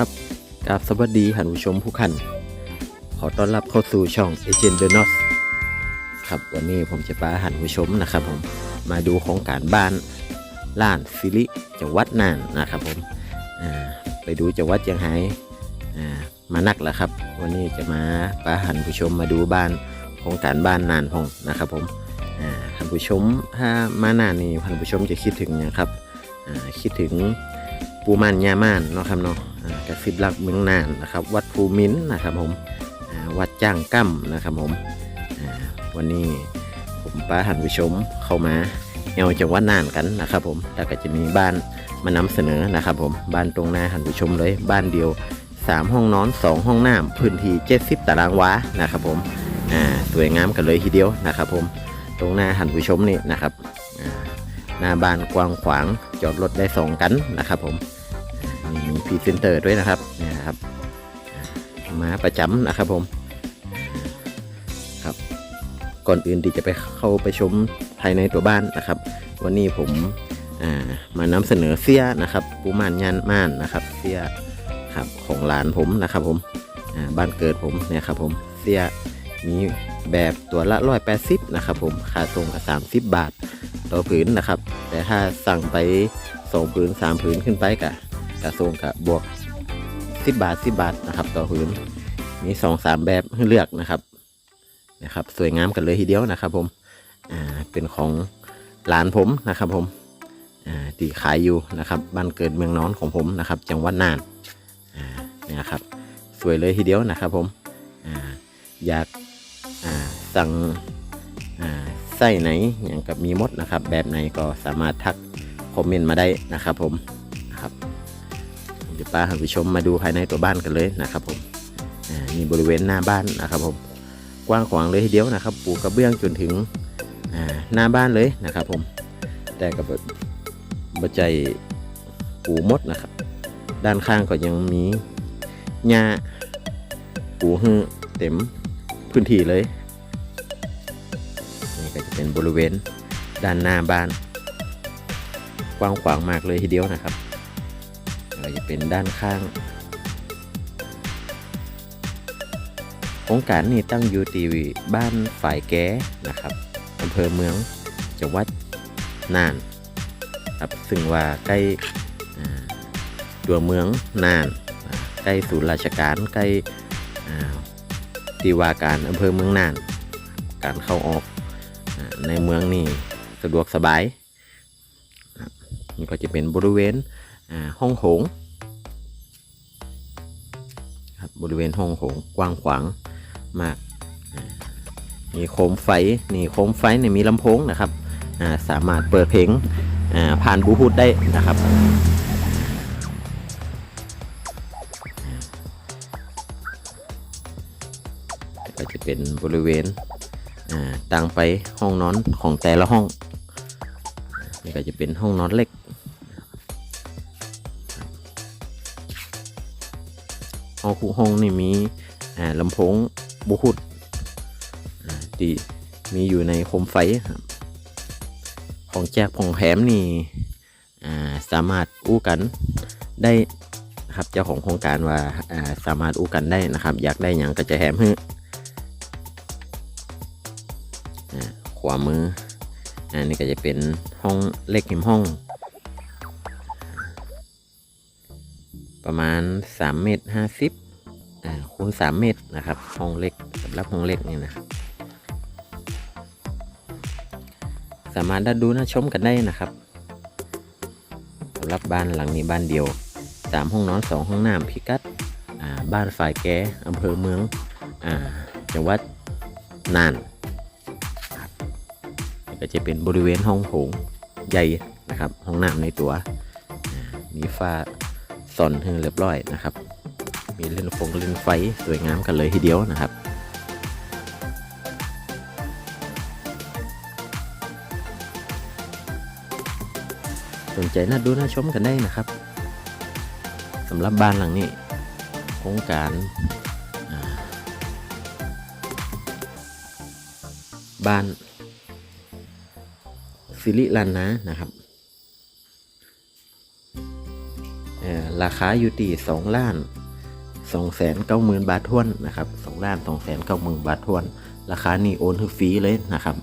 ครับกราบสวัสดีท่านผู้ชมผู้ขัน ขอต้อนรับเข้าสู่ช่องเอเจนเดนอสครับวันนี้ผมจะพาท่านผู้ชมนะครับผมมาดูโครงการบ้านล้านฟิลิจังหวัดน่านนะครับผมอ่าไปดูจังหวัดเชียงไฮ้อ่ามานักแล้วครับ วันนี้จะมาพาท่านผู้ชมมาดูบ้านโครงการบ้านน่านพองนะครับผมอ่าท่านผู้ชมถ้ามาน่านนี่ท่านผู้ชมจะคิดถึงหยังครับอ่าคิดถึง ปูมันยาม่านเนาะครับเนาะอ่ากระซิบรักเมืองน่านนะครับ วัดภูมินนะครับผมอ่าวัดจ้างกั้มนะครับผมอ่าวันนี้ผมป้าหันผู้ชมเข้ามาเอวจังหวัดน่านกันนะครับผมแล้วก็จะมีบ้านมานำเสนอนะครับผมบ้านตรงหน้าหันผู้ชมเลยบ้านเดียว 3 ห้องนอน 2 ห้องน้ำพื้นที่ 70 ตารางวานะครับผมอ่าสวยงามกันเลยทีเดียวนะครับผมตรงหน้าหันผู้ชมนี่นะครับ หน้าบ้านกว้างขวางจอดรถได้สองกันนะครับผมอ่มีพรีเซนเตอร์ด้วยนะครับเนี่ยนะครับอ่ามาประจำนะครับผมครับ ก่อนอื่นที่จะไปเข้าไปชมภายในตัวบ้านนะครับ วันนี้ผมมานำเสนอเสี้ยนะครับปูม่านยานม่านนะครับ เสี้ยครับของหลานผมนะครับผมบ้านเกิดผมเนี่ยครับผมเสี้ยมีแบบตัวละร้อยแปดสิบนะครับผมค่าส่งกับสามสิบบาทต่อผืนนะครับ แต่ถ้าสั่งไปสองผืนสามผืนขึ้นไปกะกระทรวงกับบวกสิบบาทสิบบาทนะครับ ต่อผืนมีสองสามแบบให้เลือกนะครับนะครับ สวยงามกันเลยทีเดียวนะครับผมอ่าเป็นของหลานผมนะครับผมอ่าที่ขายอยู่นะครับบ้านเกิดเมืองนอนของผมนะครับ จังหวัดน่านอ่าเนี่ยครับ สวยเลยทีเดียวนะครับผมอ่าอยาก สั่งไส้ไหนอย่างกับมีมดนะครับ แบบไหนก็สามารถทักคอมเมนต์มาได้นะครับ ผมนะครับผมจะพาท่านผู้ชมมาดูภายในตัวบ้านกันเลยนะครับ ผมอ่านี่บริเวณหน้าบ้านนะครับผมกว้างขวางเลยทีเดียวนะครับปูกระเบื้องจนถึงหน้าบ้านเลยนะครับ ผมแต่กับบใจปูมดนะครับ ด้านข้างก็ยังมีหญ้าปูหื้อเต็ม พื้นที่เลย นี่ก็จะเป็นบริเวณด้านหน้าบ้าน กว้างขวางมากเลยทีเดียวนะครับก็จะเป็นด้านข้างโครงการนี้ตั้งอยู่ที่บ้านฝ่ายแก้นะครับอำเภอเมืองจังหวัดน่านครับซึ่งว่าใกล้ตัวเมืองน่านใกล้ศูนย์ราชการใกล้ ที่ว่าการอำเภอเมืองน่าน การเข้าออกในเมืองนี่สะดวกสบายนี่ก็จะเป็นบริเวณห้องโถงครับบริเวณห้องโถงกว้างขวางมากอ่ามีโคมไฟนี่โคมไฟเนี่ยมีลำโพงนะครับสามารถเปิดเพลงผ่านบลูทูธได้นะครับ เป็นบริเวณต่างไปห้องนอนของแต่ละห้อง นี่ก็จะเป็นห้องนอนเล็ก ห้องคู่ห้องนี่มีลำโพงบลูทูธอ่าที่มีอยู่ในโคมไฟครับของแจกของแถมนี่สามารถอู้กันได้ครับเจ้าของโครงการว่าอ่าสามารถอู้กันได้นะครับ อยากได้อย่างก็จะแถมให้ ขวามือ อันนี้ก็จะเป็นห้องเล็กหิมห้อง ประมาณ 3 เมตร50อ่าคูณ3เมตรนะครับ ห้องเล็กสำหรับห้องเล็กนี่นะสามารถด,ดูน่าชมกันได้นะครับสำหรับบ้านหลังนี้บ้านเดียว 3 ห้องนอน 2 ห้องน้ำพิกัดอ่าบ้านฝ่ายแกอำเภอเมืองอ่าจังหวัดน่าน ก็จะเป็นบริเวณห้องโถงใหญ่นะครับห้องน้ำในตัว มีฝ้าซ่อนให้เรียบร้อยนะครับ มีเล่นฟงเล่นไฟสวยงามกันเลยทีเดียวนะครับสนใจน่าดูน่าชมกันได้นะครับสำหรับบ้านหลังนี้ โครงการบ้าน สิริลันนะนะครับราคาอยู่ที่สองล้านสองแสนเก้าหมื่นบาททวนนะครับสองล้านสองแสนเก้าหมื่นบาททวน ราคานี่โอนคือฟรีเลยนะครับ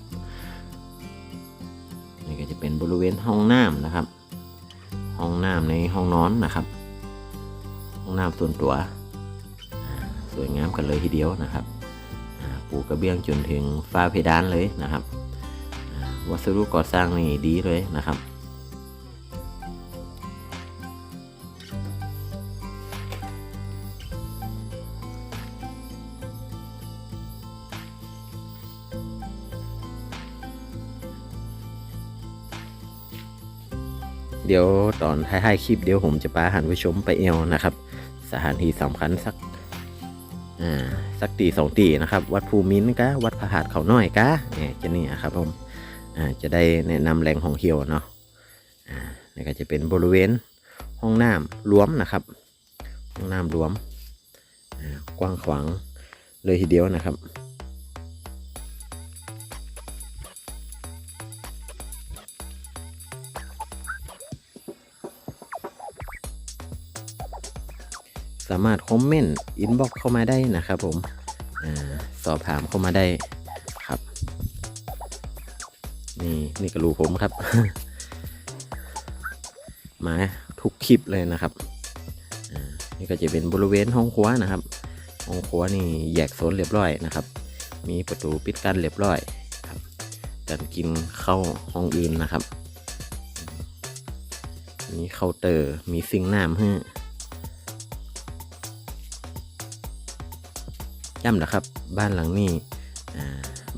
นี่ก็จะเป็นบริเวณห้องน้ำนะครับ ห้องน้ำในห้องนอนนะครับ ห้องน้ำส่วนตัว สวยงามกันเลยทีเดียวนะครับปูกระเบื้องจนถึงฝ้าเพดานเลยนะครับ วัสดุก่อสร้างนี่ดีเลยนะครับ เดี๋ยวตอนท้ายๆคลิปเดี๋ยวผมจะพาหันผู้ชมไปเอวนะครับ สถานที่สำคัญสักอ่าสักตีสองตีนะครับ วัดภูมินกะวัดพระหาดเขาน้อยกะเนี่ยจะนี่ครับผม จะได้แนะนำแหล่งของเที่ยวเนาะอ่านี่ก็จะเป็นบริเวณห้องน้ำรวมนะครับ ห้องน้ำรวม กว้างขวางเลยทีเดียวนะครับสามารถคอมเมนต์อินบ็อกเข้ามาได้นะครับผมอสอบถามเข้ามาได้ นี่นี่ก็รูผมครับ มาทุกคลิปเลยนะครับอ่านี่ก็จะเป็นบริเวณห้องครัวนะครับ ห้องครัวนี่แยกโซนเรียบร้อยนะครับ มีประตูปิดกั้นเรียบร้อยครับการกินเข้าห้องอื่นนะครับ มีเคาน์เตอร์มีซิงน้ำให้ย้ำนะครับ บ้านหลังนี้อ่า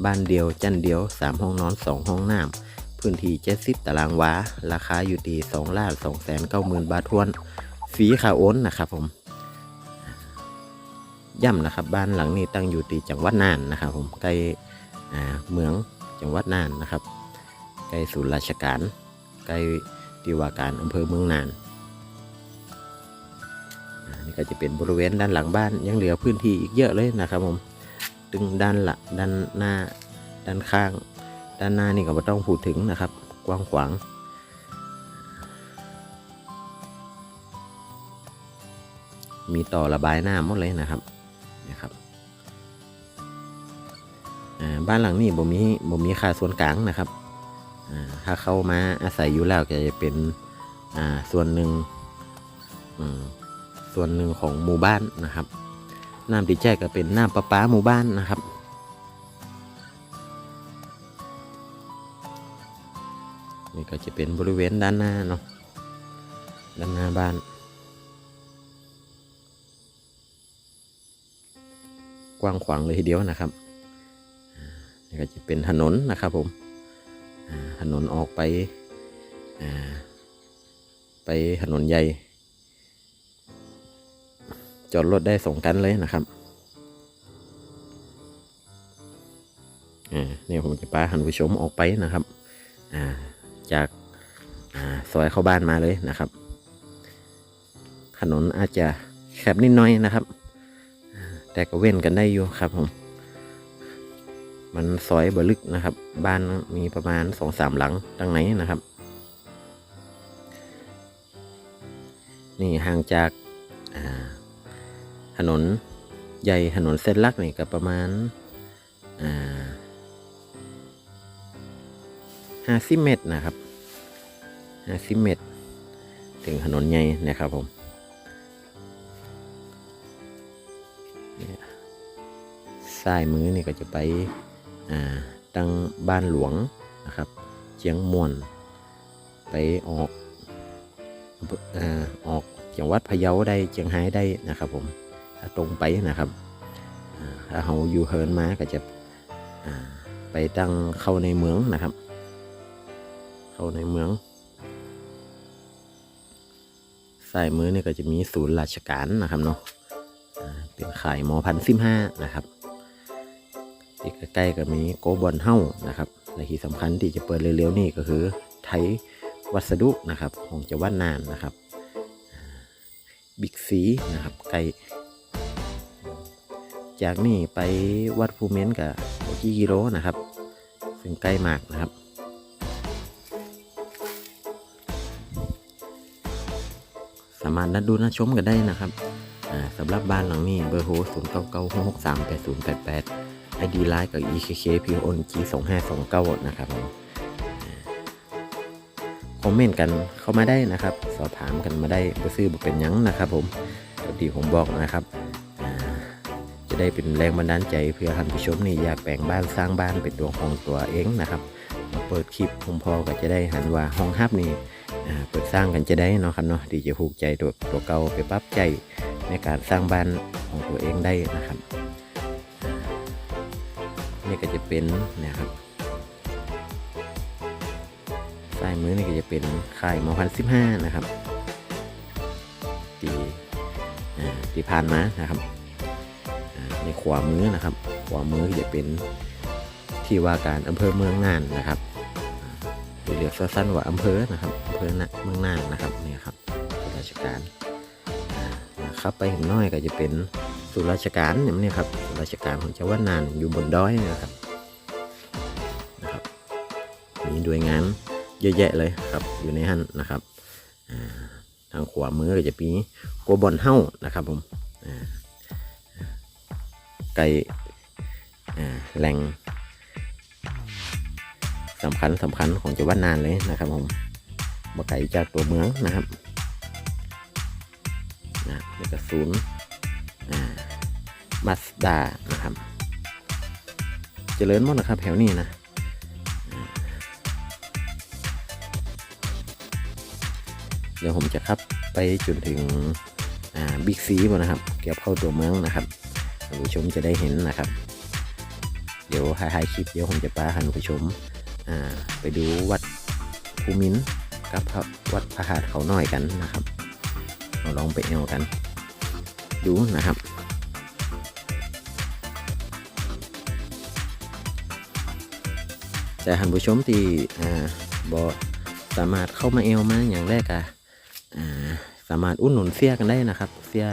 บ้านเดียวจันเดียว3ห้องนอน2ห้องน้ำ พื้นที่ 70 ตารางวา ราคาอยู่ที่2ล้าน2แสน9หมื่นบาททวนฟรีค่าโอนนะครับผมย้ำนะครับ บ้านหลังนี้ตั้งอยู่ที่จังหวัดน่านนะครับผมใกล้เมืองจังหวัดน่านนะครับ ใกล้ศูนย์ราชการ ใกล้ที่ว่าการอำเภอเมืองน่านนี่ก็จะเป็นบริเวณด้านหลังบ้านยังเหลือพื้นที่อีกเยอะเลยนะครับผม ตึงด้านหละด้านหน้าด้านข้าง ด้านหน้านี่ก็ไม่ต้องพูดถึงนะครับ กว้างขวางมีต่อระบายน้ำหมดเลยนะครับนะครับบ้านหลังนี้บ่มีบ่มีค่าส่วนกลางนะครับถ้าเข้ามาอาศัยอยู่แล้วก็จะเป็นส่วนหนึ่งส่วนหนึ่งของหมู่บ้านนะครับน้ำที่แจกก็เป็นน้ำประปาหมู่บ้านนะครับ ก็จะเป็นบริเวณด้านหน้าเนาะด้านหน้าบ้าน กว้างขวางเลยทีเดียวนะครับนี่ก็จะเป็นถนนนะครับผมถนนออกไปไปถนนใหญ่ จอดรถได้สองกันเลยนะครับอ่าเนี่ยผมจะพาหันผู้ชมออกไปนะครับ อ่า จากอาซอยเข้าบ้านมาเลยนะครับ ถนนอาจจะแคบนิดหน้อยนะครับ แต่ก็เว้นกันได้อยู่ครับผมมันซอยบ่ลึกนะครับ บ้านมีประมาณสองสามหลังดังไหนนะครับ นี่ห่างจากาถนนใหญ่ถนนเส้นลักนี่ก็ประมาณห้า สิบเมตรนะครับห้าสิบเมตร ถึงถนนใหญ่นะครับผมซ้ายมือนี่ก็จะไปตั้งบ้านหลวงนะครับเจียงมวนไปออกอ่าออกจังหวัดพะเยาได้เจียงไฮ้ได้นะครับผมตรงไปนะครับถ้าเราอยู่เฮินมาก็จะไปตั้งเข้าในเมืองนะครับ เข้าในเมืองสายมือเนี่ยก็จะมีศูนย์ราชการนะครับเนาะเป็นขายมอพันสิบห้านะครับที่ใกล้ๆก็มีโกบอลเฮ้านะครับและที่สำคัญที่จะเปิดเร็วๆนี่ก็คือไทยวัสดุนะครับของจังหวัดน่านนะครับบิ๊กซีนะครับไกลจากนี่ไปวัดภูเม้นกับกี่กิโลนะครับ ซึ่งใกล้มากนะครับามารถนัดดูนัดชมกันได้นะครับสำหรับบ้านหลังนี้เบอร์โทร0 9 9 6 6 3 8 0 8 8 ID ไลน์กับ EKK p o n g 2 5 2 9นะครับผมคอมเมนต์กันเข้ามาได้นะครับ สอบถามกันมาได้บ่ซื้อบ่เป็นยังนะครับ ผมตามที่ผมบอกนะครับจะได้เป็นแรงบันดาลใจเพื่อท่านผู้ชมนี่อยากแปลงบ้านสร้างบ้านเป็นตัวของตัวเองนะครับ มาเปิดคลิปผมพอก็จะได้หันว่าห้องฮับนี่ เปิดสร้างกันจะได้เนาะครับเนาะที่จะผูกใจตัวตัวเก่าไปปรับใจในการสร้างบ้านของตัวเองได้นะครับ นี่ก็จะเป็นนะครับซ้ายมือนี่ก็จะเป็นค่ายหมอพันสิบห้านะครับตีอ่าที่ผ่านมานะครับในขวามือนะครับ ขวามือก็จะเป็นที่ว่าการอำเภอเมืองน่านนะครับ หรือเรียกสั้นว่าอำเภอนะครับอำเภอนะเมืองน่านนะครับนี่ครับส่วนราชการนะครับไปเห็นน้อยก็จะเป็นส่วนราชการเนี่ยมันเนี่ยครับส่วนราชการของจังหวัดน่านอยู่บนดอยนะครับนะครับ มีหน่วยงานเยอะแยะเลยครับอยู่ในหันนะครับทางขวามือก็จะมีโกบอนเฮ้านะครับผมไก่แหล่ง สำคัญสำคัญของจังหวัดน่านเลยนะครับผมบ่ไก่จากตัวเมืองนะครับนะนี่ก็ศูนย์มาสดานะครับ เจริญมดนะครับแถวนี้นะเดี๋ยวผมจะขับไปจนถึงบิ๊กซีบนะครับเกี่ยวเข้าตัวเมืองนะครับท่านผู้ชมจะได้เห็นนะครับ เดี๋ยวท้ายคลิปเดี๋ยวผมจะพาท่านผู้ชม ไปดูวัดภูมินทร์กับวัดพระธาตุเขาน้อยกันนะครับ เราลองไปเอวกัน ดูนะครับแต่ท่านผู้ชมที่บอสามารถเข้ามาเอลมาอย่างแรกอะอ่าสามารถอุ่นหนุนเสียกันได้นะครับ เสีย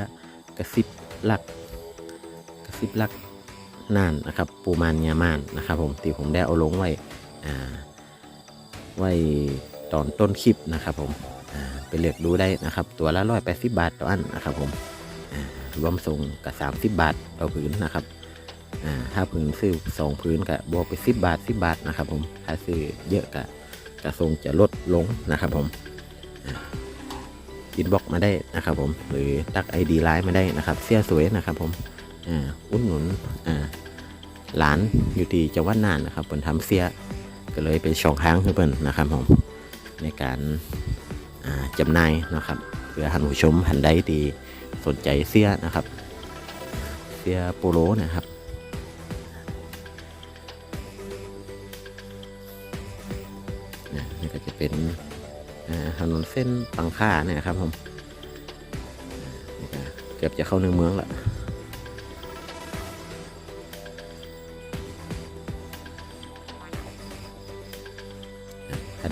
กระซิบหลัก กระซิบหลักน่านนะครับ ปูมานยามานนะครับ ผมที่ผมได้เอาลงไว้ ไว้ตอนต้นคลิปนะครับผมไปเลือกดูได้นะครับ ตัวละร้อยแปดสิบบาทต่ออันนะครับผมรวมส่งกับสามสิบบาทต่อผืนนะครับถ้าพื้นซื้อสองพื้นก็บวกไปสิบบาทสิบบาทนะครับ ผมถ้าซื้อเยอะก็กระทรงจะลดลงนะครับผมอินบ็อกมาได้นะครับผมหรือตักไอดีไลน์มาได้นะครับเสื้อสวยนะครับผมอ่าอุดหนุนหลานอยู่ที่จังหวัดน่านนะครับเปิ่นทำเสื้อ ก็เลยเป็นช่องทางคือเปิ่นนะครับผมในการาจำหน่ายนะครับเพื่อท่านผู้ชมท่านใดที่สนใจเสื้อนะครับ เสื้อโปโลนะครับนี่ก็จะเป็นถนนเส้นปังค่าเนี่ยครับผมเกือบจะเข้าในเมืองละ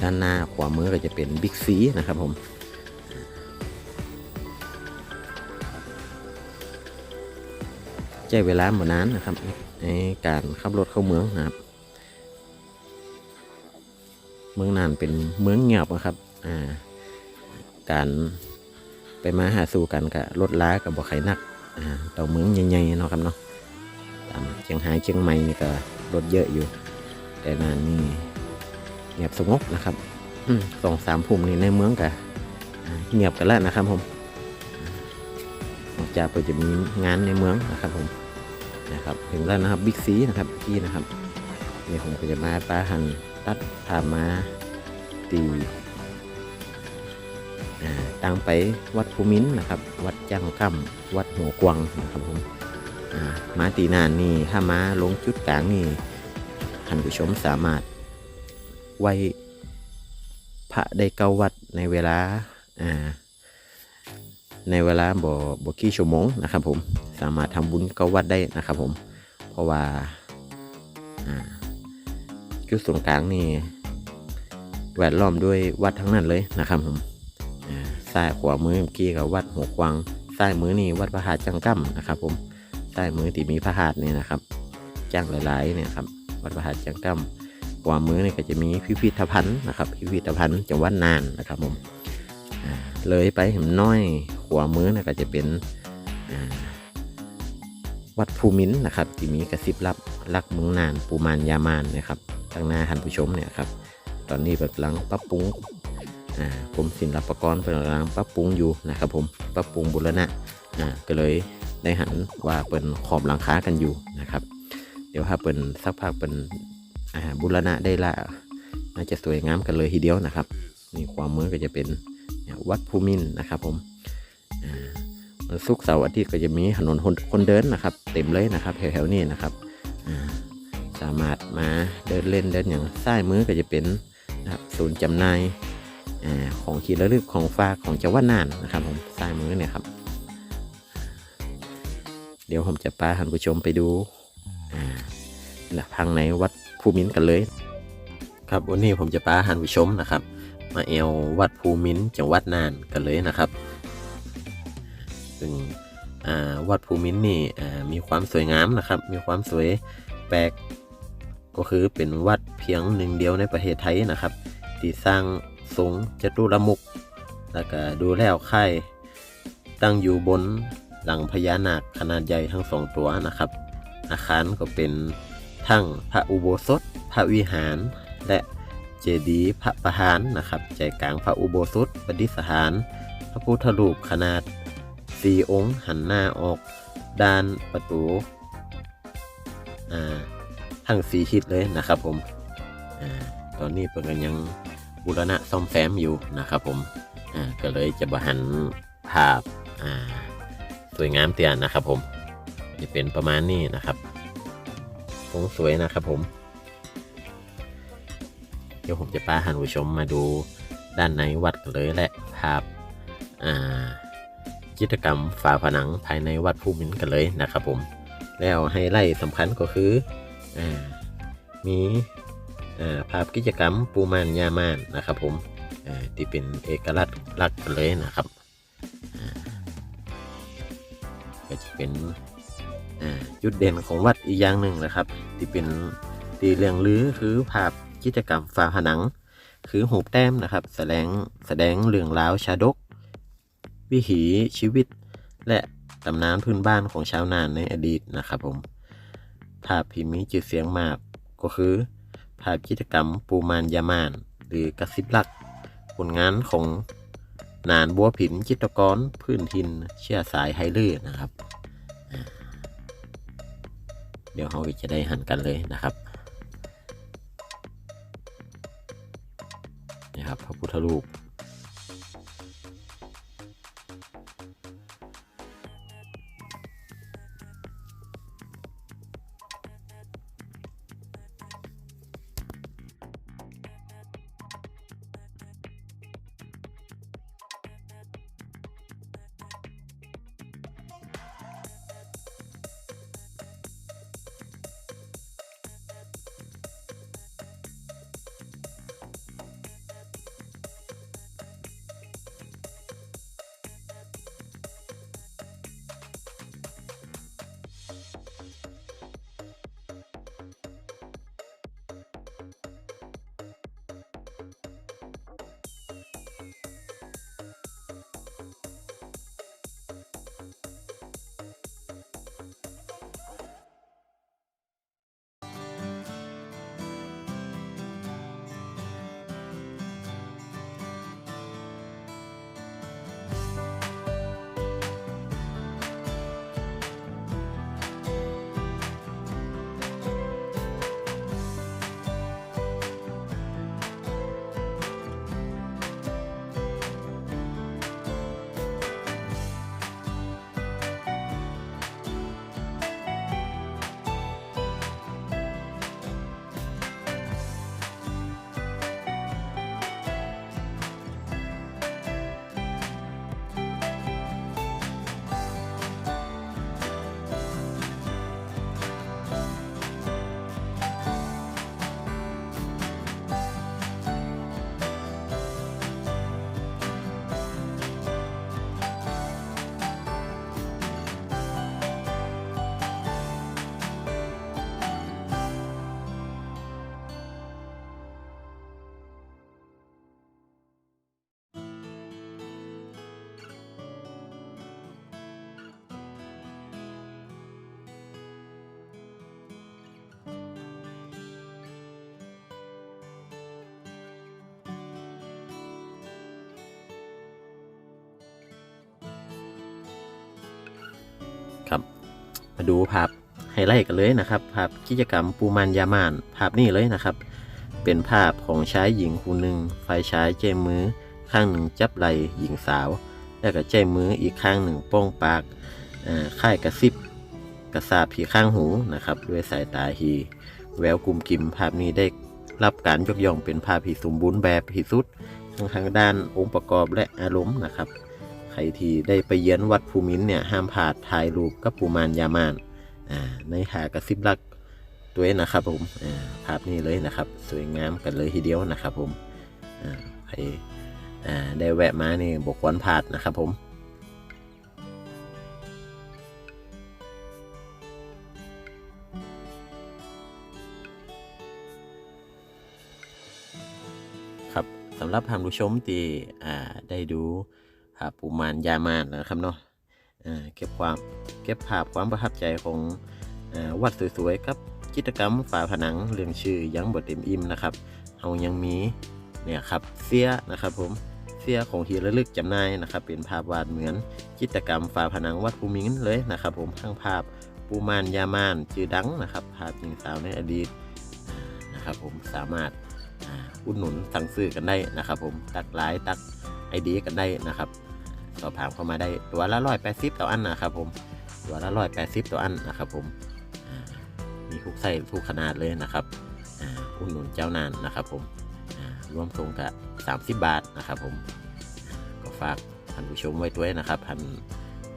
ด้านหน้าขวามือก็จะเป็นบิ๊กซีนะครับผมใช้เวลาหมดนานนะครับในการขับรถเข้าเมืองนะครับ เมืองน่านเป็นเมืองเงียบอะครับอ่าการไปมาหาสู่กันกับรถล้ากับบ่ไข่นักอ่าต่อเมืองใหญ่ๆเนาะครับเนาะตามเชียงรายเชียงใหม่นี่ก็รถเยอะอยู่ แต่นานนี่ เงียบสงบนะครับสองสามภูมินี่ในเมืองก็อ่าเงียบกันแล้วนะครับผมนอกจากไปจะมีงานในเมืองนะครับผมนะครับถึงแล้วนะครับบิ๊กซีนะครับที่นะครับเดี๋ยวผมก็จะมาปลาหันตัดพามาตีอ่าตังไปวัดภูมินทร์นะครับ วัดจังกำวัดหัวกวางนะครับผมอ่ามาตีนานนี่ถ้ามาลงจุดกลางนี่ท่านผู้ชมสามารถ ไหวพระได้เก้าวัดในเวลาอ่าในเวลาบ่บ่กี่ชั่วโมงนะครับผมสามารถทำบุญเก้าวัดได้นะครับผมเพราะว่าอ่าจุดศูนย์กลางนี่แวดล้อมด้วยวัดทั้งนั้นเลยนะครับผมอ่าซ้ายขวามือเมื่อกี้กับวัดหัวกวางซ้ายมือนี่วัดพระธาจังกั้มนะครับผมซ้ายมือที่มีพระธาตุนี่นะครับจ้างหลายๆเนี่ยครับวัดพระธาตุจังกั้ม ขวามือนี่ก็จะมีพิพิธภัณฑ์นะครับ พิพิธภัณฑ์จังหวัดน่านนะครับผมเลยไปเห็นน้อยขวามือนะก็จะเป็นวัดภูมินทร์นะครับที่มีกระซิบลับรักเมืองนานปูมานยามานนะครับทางหน้าท่านผู้ชมเนี่ยครับตอนนี้แบบกำลังปรับปรุงอ่ากรมศิลปกรเป็นกำลังปรับปรุงอยู่นะครับผมปรับปรุงบูรณะก็เลยได้หันว่าเป็นขอบหลังคากันอยู่นะครับ เดี๋ยวถ้าเป็นสักพักเป็น บูรณะได้ละน่าจะสวยงามกันเลยทีเดียวนะครับนี่ความเมือก็จะเป็นวัดภูมินนะครับ ผมวันศุกร์เสาร์อาทิตย์ก็จะมีถนนคนเดินนะครับ เต็มเลยนะครับ แถวๆนี้นะครับสามารถมาเดินเล่นเดินอย่างซ้ายมือก็จะเป็นนะครับศูนย์จำหน่ายของที่ระลึกของฝากของจังหวัดน่านนะครับ ผมซ้ายมือเนี่ยครับ เดี๋ยวผมจะพาท่านผู้ชมไปดูอ่าและทางในวัด ภูมินกันเลย ครับวันนี้ผมจะพาท่านผู้ชมนะครับ มาเอววัดภูมินจังหวัดน่านกันเลยนะครับ ซึ่งอาวัดภูมินนี่มีความสวยงามนะครับ มีความสวยแปลกก็คือเป็นวัดเพียงหนึ่งเดียวในประเทศไทยนะครับ ที่สร้างทรงจตุรมุก แล้วก็ดูแล้วค่ายตั้งอยู่บนหลังพญานาคขนาดใหญ่ทั้งสองตัวนะครับ อาคารก็เป็น ทั้งพระอุโบสถ พระวิหาร และเจดีย์พระประธานนะครับ ใจกลางพระอุโบสถประดิษฐาน พระพุทธรูปขนาดสี่องค์หันหน้าออก ด้านประตูอ่าทั้งสีทิศเลยนะครับผมอ่าตอนนี้เปิดกันยังบูรณะซ่อมแซมอยู่นะครับผมอ่าก็เลยจะบหันภาพอ่าสวยงามเตียนนะครับผมจะเป็นประมาณนี้นะครับ ทรงสวยนะครับผม เดี๋ยวผมจะพาหันผู้ชมมาดูด้านในวัดกันเลยแหละภาพอ่าจิตกรรมฝาผนังภายในวัดภูมินทร์กันเลยนะครับผม แล้วไฮไลท์สำคัญก็คืออมีภาพกิจกรรมปูมานยามานนะครับผมที่เป็นเอกลักษณ์ลักกันเลยนะครับก็จะเป็น จุดเด่นของวัดอีกอย่างหนึ่งนะครับ ที่เป็นตีเรื่องลือคือภาพกิจกรรมฝาผนัง คือหูแต้มนะครับ แสดงแสดงเรื่องราวชาดก วิถีชีวิต และตำนานพื้นบ้านของชาวนานในอดีตนะครับผมภาพที่มีชื่อเสียงมากก็คือ ภาพกิจกรรมปูมานยามาน หรือกระซิบลัก ผลงานของนานบัวผินจิตรกรพื้นถิ่นเชื่อสายไฮเลือนะครับ เดี๋ยวเขาจะได้หันกันเลยนะครับนี่ครับพระพุทธรูป มาดูภาพไฮไลท์กันเลยนะครับ ภาพกิจกรรมปูมันยามาน ภาพนี้เลยนะครับ เป็นภาพของชายหญิงคู่หนึ่งฝ่ายชายเจมมือ ข้างหนึ่งจับไหล่หญิงสาว แล้วก็เจมมืออีกข้างหนึ่งโป้องปากค่ายกระซิบกระซาบที่ข้างหูนะครับด้วยสายตาฮีแววกลุ่มกิมภาพนี้ได้รับการยกย่องเป็นภาพที่สมบูรณ์แบบที่สุดทั้งทางด้านองค์ประกอบและอารมณ์นะครับ ใครที่ได้ไปเยือนวัดภูมินเนี่ยห้ามพลาดถ่ายรูปกับปูมานยามานอ่าในหากระซิบรักตัวเองนะครับผมอ่าภาพนี้เลยนะครับ สวยงามกันเลยทีเดียวนะครับผมอ่าใครอ่าได้แวะมานี่บกวนพลาดนะครับผมครับสำหรับท่านผู้ชมที่ได้ดู ภาพปูมานยามานนะครับเนาะเก็บความเก็บภาพความประทับใจของอวัดสวยๆกับกิจกรรมฝาผนังเรื่องชื่อยังบทเต็มอิ่มนะครับเรายังมีเนี่ยครับเสียนะครับผมเสียของที่ระลึกจำหน่ายนะครับ เป็นภาพวาดเหมือนกิจกรรมฝาผนังวัดภูมินทร์เลยนะครับ ผมทั้งภาพปูมานยามานชื่อดังนะครับ ภาพหญิงสาวในอดีตนะครับผมสามารถอุดหนุนสั่งซื้อกันได้นะครับ ผมตักไลน์ตักไอเดียกันได้นะครับ สอบถามเข้ามาได้ตัวละร้อยแปดสิบต่ออันนะครับผมตัวละร้อยแปดสิบต่ออันนะครับผมมีทุกไส้ทุกขนาดเลยนะครับอ่าอุดหนุนเจ้านานนะครับผมอ่ารวมส่งกับสามสิบบาทนะครับผมก็ฝากท่านผู้ชมไว้ด้วยนะครับท่าน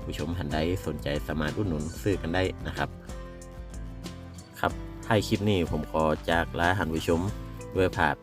ผู้ชมท่านใดสนใจสามารถอุดหนุนซื้อกันได้นะครับครับท้ายคลิปนี้ผมขอจากลาท่านผู้ชมด้วยภาพ